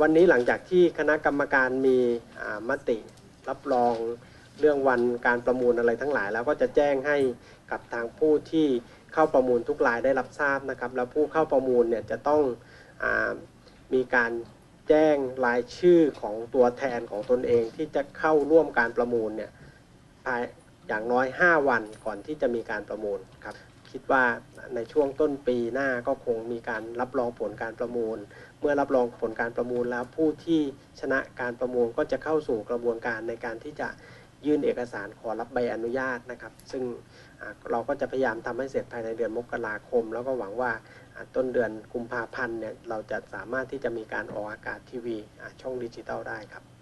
วันนี้หลังจากที่คณะกรรมการมีมติรับรองเรื่องวันการประมูลอะไรทั้งหลาย แล้วก็จะแจ้งให้กับทางผู้ที่เข้าประมูลทุกรายได้รับทราบนะครับ แล้วผู้เข้าประมูลเนี่ยจะต้องอมีการแจ้งรายชื่อของตัวแทนของตนเองที่จะเข้าร่วมการประมูลเนี่ยภายอย่างน้อย 5 วันก่อนที่จะมีการประมูลครับ คิดว่าในช่วงต้นปีหน้าก็คงมีการรับรองผลการประมูล เมื่อรับรองผลการประมูลแล้วผู้ที่ชนะการประมูลก็จะเข้าสู่กระบวนการในการที่จะยื่นเอกสารขอรับใบอนุญาตนะครับ ซึ่งเราก็จะพยายามทำให้เสร็จภายในเดือนมกราคม แล้วก็หวังว่าต้นเดือนกุมภาพันธ์เนี่ยเราจะสามารถที่จะมีการออกอากาศทีวีช่องดิจิตอลได้ครับ